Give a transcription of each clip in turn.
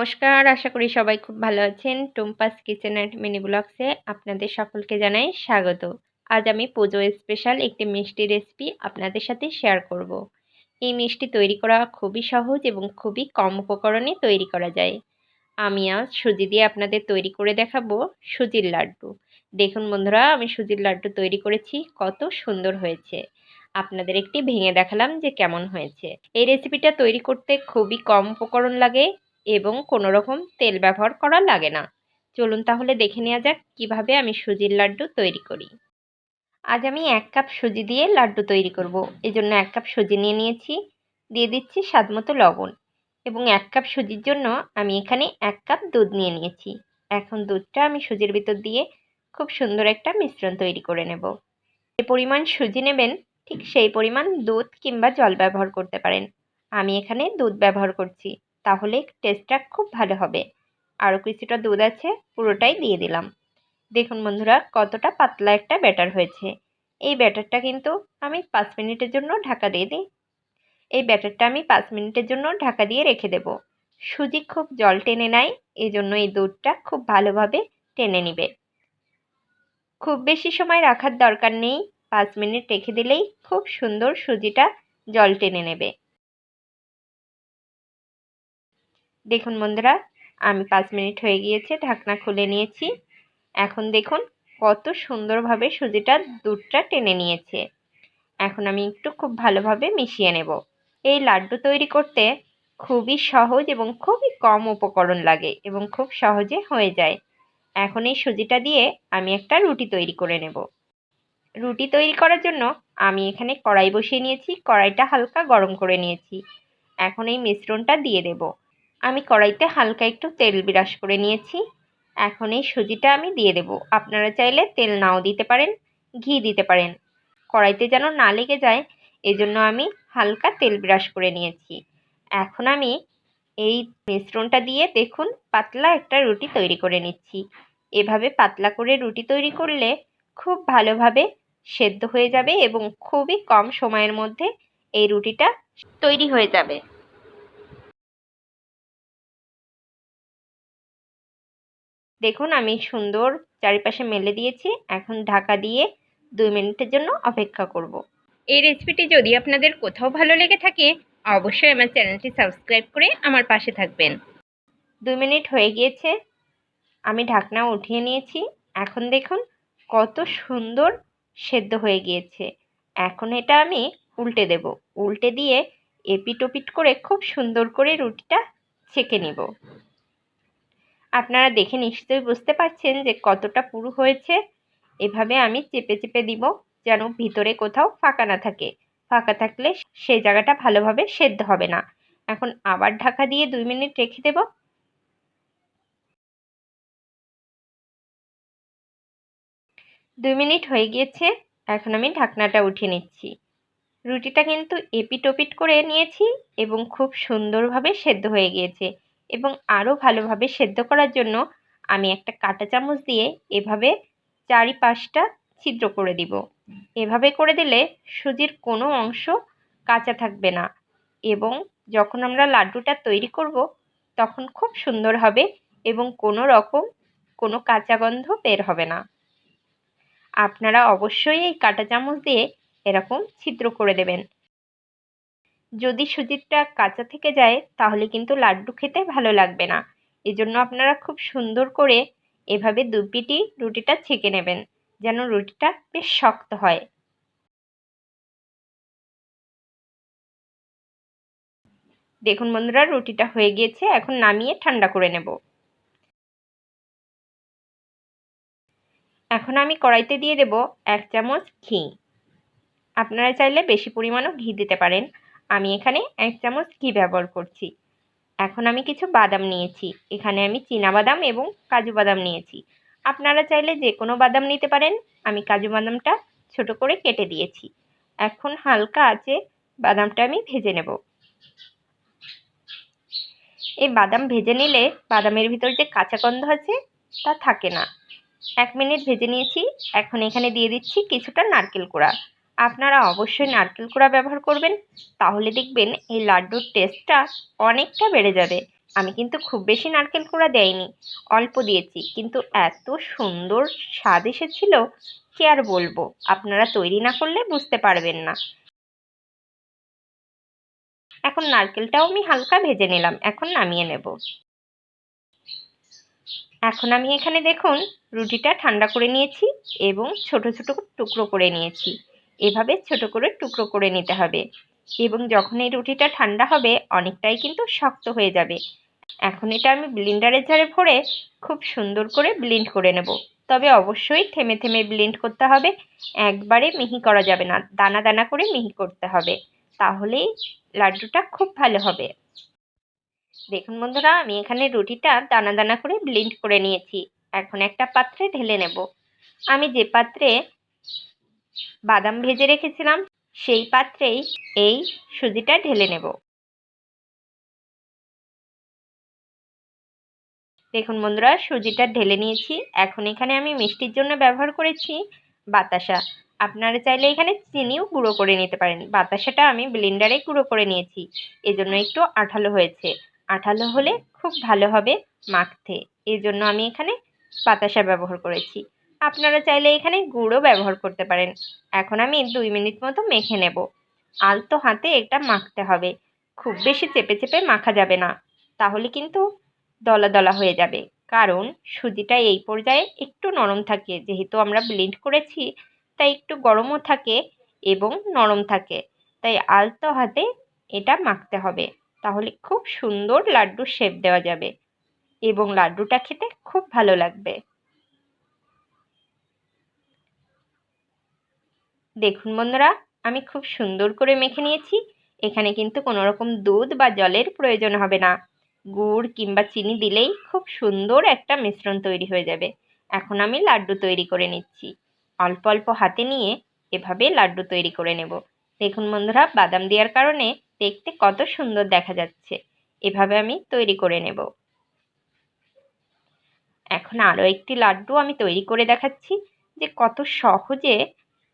নমস্কার, আশা করি সবাই খুব ভালো আছেন। টুম্পাস কিচেন অ্যান্ড মিনি ব্লগসে আপনাদের সকলকে জানাই স্বাগত। আজ আমি পুজো স্পেশাল একটি মিষ্টি রেসিপি আপনাদের সাথে শেয়ার করব। এই মিষ্টি তৈরি করা খুবই সহজ এবং খুবই কম উপকরণে তৈরি করা যায়। আমি আজ সুজি দিয়ে আপনাদের তৈরি করে দেখাবো সুজির লাড্ডু। দেখুন বন্ধুরা, আমি সুজির লাড্ডু তৈরি করেছি, কত সুন্দর হয়েছে। আপনাদের একটি ভেঙে দেখালাম যে কেমন হয়েছে। এই রেসিপিটা তৈরি করতে খুবই কম উপকরণ লাগে এবং কোনো রকম তেল ব্যবহার করা লাগে না। চলুন তাহলে দেখে নেওয়া যাক কীভাবে আমি সুজির লাড্ডু তৈরি করি। আজ আমি এক কাপ সুজি দিয়ে লাড্ডু তৈরি করব। এজন্য এক কাপ সুজি নিয়ে নিয়েছি। দিয়ে দিচ্ছি স্বাদ মতো লবণ এবং এক কাপ সুজির জন্য আমি এখানে এক কাপ দুধ নিয়ে নিয়েছি। এখন দুধটা আমি সুজির ভিতর দিয়ে খুব সুন্দর একটা মিশ্রণ তৈরি করে নেব। যে পরিমাণ সুজি নেবেন, ঠিক সেই পরিমাণ দুধ কিংবা জল ব্যবহার করতে পারেন। আমি এখানে দুধ ব্যবহার করছি। তাহলে টেস্টটা খুব ভালো হবে। আরও কিছুটা দুধ আছে, পুরোটাই দিয়ে দিলাম। দেখুন বন্ধুরা, কতটা পাতলা একটা ব্যাটার হয়েছে। এই ব্যাটারটা কিন্তু আমি পাঁচ মিনিটের জন্য ঢাকা দিয়ে দিই। এই ব্যাটারটা আমি পাঁচ মিনিটের জন্য ঢাকা দিয়ে রেখে দেব। সুজি খুব জল টেনে নেয় এই জন্য এই দুধটা খুব ভালোভাবে টেনে নিবে। খুব বেশি সময় রাখার দরকার নেই, পাঁচ মিনিট রেখে দিলেই খুব সুন্দর সুজিটা জল টেনে নেবে। দেখুন বন্ধুরা, আমি পাঁচ মিনিট হয়ে গিয়েছে, ঢাকনা খুলে নিয়েছি। এখন দেখুন কত সুন্দরভাবে সুজিটা দুধটা টেনে নিয়েছে। এখন আমি একটু খুব ভালোভাবে মিশিয়ে নেব। এই লাড্ডু তৈরি করতে খুবই সহজ এবং খুবই কম উপকরণ লাগে এবং খুব সহজে হয়ে যায়। এখন এই সুজিটা দিয়ে আমি একটা রুটি তৈরি করে নেব। রুটি তৈরি করার জন্য আমি এখানে কড়াই বসিয়ে নিয়েছি, কড়াইটা হালকা গরম করে নিয়েছি। এখন এই মিশ্রণটা দিয়ে দেব। আমি কড়াইতে হালকা একটু তেল বিরাস করে নিয়েছি। এখন এই সুজিটা আমি দিয়ে দেব। আপনারা চাইলে তেল নাও দিতে পারেন, ঘি দিতে পারেন। কড়াইতে যেন না লেগে যায়, এজন্য আমি হালকা তেল ব্রাশ করে নিয়েছি। এখন আমি এই মিশ্রণটা দিয়ে দেখুন, পাতলা একটা রুটি তৈরি করে নিচ্ছি। এভাবে পাতলা করে রুটি তৈরি করলে খুব ভালোভাবে সেদ্ধ হয়ে যাবে এবং খুবই কম সময়ের মধ্যে এই রুটিটা তৈরি হয়ে যাবে। দেখুন, আমি সুন্দর চারিপাশে মেলে দিয়েছি। এখন ঢাকা দিয়ে দুই মিনিটের জন্য অপেক্ষা করব। এই রেসিপিটি যদি আপনাদের কোথাও ভালো লেগে থাকে, অবশ্যই আমার চ্যানেলটি সাবস্ক্রাইব করে আমার পাশে থাকবেন। দুই মিনিট হয়ে গিয়েছে। আমি ঢাকনা উঠিয়ে নিয়েছি। এখন দেখুন, কত সুন্দর সেদ্ধ হয়ে গিয়েছে। এখন এটা আমি উল্টে দেব। উল্টে দিয়ে এপিট ওপিট করে খুব সুন্দর করে রুটিটা ছেঁকে নেব। আপনারা দেখে নিশ্চয়ই বুঝতে পারছেন যে কতটা পুরু হয়েছে। এভাবে আমি চেপে চেপে দিব যেন ভিতরে কোথাও ফাঁকা না থাকে। ফাঁকা থাকলে সেই জায়গাটা ভালোভাবে সেদ্ধ হবে না। এখন আবার ঢাকা দিয়ে দুই মিনিট রেখে দেব। দুই মিনিট হয়ে গিয়েছে, এখন আমি ঢাকনাটা উঠিয়ে নিচ্ছি। রুটিটা কিন্তু এপিট ওপিট করে নিয়েছি এবং খুব সুন্দরভাবে সেদ্ধ হয়ে গিয়েছে। এবং আরও ভালোভাবে সেদ্ধ করার জন্য আমি একটা কাঁটা চামচ দিয়ে এভাবে চারিপাশটা ছিদ্র করে দিব। এভাবে করে দিলে সুজির কোনো অংশ কাঁচা থাকবে না এবং যখন আমরা লাড্ডুটা তৈরি করব, তখন খুব সুন্দর হবে এবং কোনো রকম কোনো কাঁচা গন্ধ বের হবে না। আপনারা অবশ্যই এই কাঁটা চামচ দিয়ে এরকম ছিদ্র করে দেবেন। যদি সুজিটা কাঁচা থেকে যায়, তাহলে কিন্তু লাড্ডু খেতে ভালো লাগবে না। এজন্য আপনারা খুব সুন্দর করে এভাবে দুপিটি রুটিটা ছেঁকে নেবেন, যেন রুটিটা বেশ শক্ত হয়। দেখুন বন্ধুরা, রুটিটা হয়ে গিয়েছে, এখন নামিয়ে ঠান্ডা করে নেব। এখন আমি কড়াইতে দিয়ে দেব এক চামচ ঘি। আপনারা চাইলে বেশি পরিমাণও ঘি দিতে পারেন। আমি এখানে এক চামচ ঘি ব্যবহার করছি। এখন আমি কিছু বাদাম নিয়েছি। এখানে আমি বাদাম এবং কাজু বাদাম নিয়েছি। আপনারা চাইলে যে কোনো বাদাম নিতে পারেন। আমি কাজু বাদামটা ছোট করে কেটে দিয়েছি। এখন হালকা আছে বাদামটা আমি ভেজে নেব। এই বাদাম ভেজে নিলে বাদামের ভিতর যে কাঁচা গন্ধ আছে, তা থাকে না। এক মিনিট ভেজে নিয়েছি। এখন এখানে দিয়ে দিচ্ছি কিছুটা নারকেল কোড়া। আপনারা অবশ্যই নারকেল কুড়া ব্যবহার করবেন, তাহলে দেখবেন এই লাড্ডুর টেস্টটা অনেকটা বেড়ে যাবে। আমি কিন্তু খুব বেশি নারকেল কুড়া দেয়নি অল্প দিয়েছি, কিন্তু এত সুন্দর স্বাদ এসেছিল কি আর বলব, আপনারা তৈরি না করলে বুঝতে পারবেন না। এখন নারকেলটাও আমি হালকা ভেজে নিলাম, এখন নামিয়ে নেব। এখন আমি এখানে দেখুন, রুটিটা ঠান্ডা করে নিয়েছি এবং ছোট ছোট টুকরো করে নিয়েছি। এভাবে ছোট করে টুকরো করে নিতে হবে এবং যখন এই রুটিটা ঠান্ডা হবে অনেকটাই কিন্তু শক্ত হয়ে যাবে। এখন এটা আমি ব্লিন্ডারের ঝাড়ে ভরে খুব সুন্দর করে ব্লিন্ড করে নেব। তবে অবশ্যই থেমে থেমে ব্লিন্ড করতে হবে। একবারে মিহি করা যাবে না, দানা দানা করে মিহি করতে হবে। তাহলেই লাড্ডুটা খুব ভালো হবে। দেখুন বন্ধুরা, আমি এখানে রুটিটা দানা দানা করে ব্লিন্ড করে নিয়েছি। এখন একটা পাত্রে ঢেলে নেব। আমি যে পাত্রে বাদাম ভেজে রেখেছিলাম, সেই পাত্রেই এই সুজিটা ঢেলে নেব। দেখুন বন্ধুরা, সুজিটা ঢেলে নিয়েছি। এখন এখানে আমি মিষ্টির জন্য ব্যবহার করেছি বাতাসা। আপনারা চাইলে এখানে চিনিও গুঁড়ো করে নিতে পারেন। বাতাসাটা আমি ব্লেন্ডারে গুঁড়ো করে নিয়েছি। এজন্য একটু আঠালো হয়েছে। আঠালো হলে খুব ভালো হবে মাখতে। এই জন্য আমি এখানে বাতাসা ব্যবহার করেছি। আপনারা চাইলে এখানে গুঁড়ো ব্যবহার করতে পারেন। এখন আমি দুই মিনিট মতো মেখে নেব। আলতো হাতে এটা মাখতে হবে। খুব বেশি চেপে চেপে মাখা যাবে না। তাহলে কিন্তু দলা দলা হয়ে যাবে। কারণ সুজিটা এই পর্যায়ে একটু নরম থাকে। যেহেতু আমরা ব্লেন্ড করেছি, তাই একটু গরমও থাকে এবং নরম থাকে। তাই আলতো হাতে এটা মাখতে হবে। তাহলে খুব সুন্দর লাড্ডুর শেপ দেওয়া যাবে এবং লাড্ডুটা খেতে খুব ভালো লাগবে। দেখুন বন্ধুরা, আমি খুব সুন্দর করে মেখে নিয়েছি। এখানে কিন্তু কোনো রকম দুধ বা জলের প্রয়োজন হবে না। গুড় কিংবা চিনি দিলেই খুব সুন্দর একটা মিশ্রণ তৈরি হয়ে যাবে। এখন আমি লাড্ডু তৈরি করে নিচ্ছি। অল্প অল্প হাতে নিয়ে এভাবে লাড্ডু তৈরি করে নেব। দেখুন বন্ধুরা, বাদাম দেওয়ার কারণে দেখতে কত সুন্দর দেখা যাচ্ছে। এভাবে আমি তৈরি করে নেব। এখন আরও একটি লাড্ডু আমি তৈরি করে দেখাচ্ছি যে কত সহজে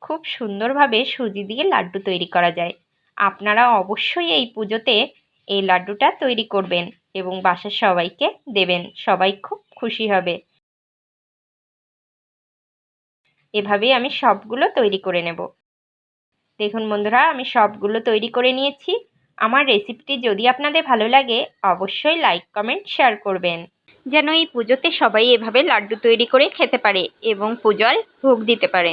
খুব সুন্দরভাবে সুজি দিয়ে লাড্ডু তৈরি করা যায়। আপনারা অবশ্যই এই পুজোতে এই লাড্ডুটা তৈরি করবেন এবং বাসার সবাইকে দেবেন। সবাই খুব খুশি হবে। এভাবেই আমি সবগুলো তৈরি করে নেব। দেখুন বন্ধুরা, আমি সবগুলো তৈরি করে নিয়েছি। আমার রেসিপিটি যদি আপনাদের ভালো লাগে, অবশ্যই লাইক কমেন্ট শেয়ার করবেন। যেন এই পুজোতে সবাই এভাবে লাড্ডু তৈরি করে খেতে পারে এবং পুজোয় ভোগ দিতে পারে।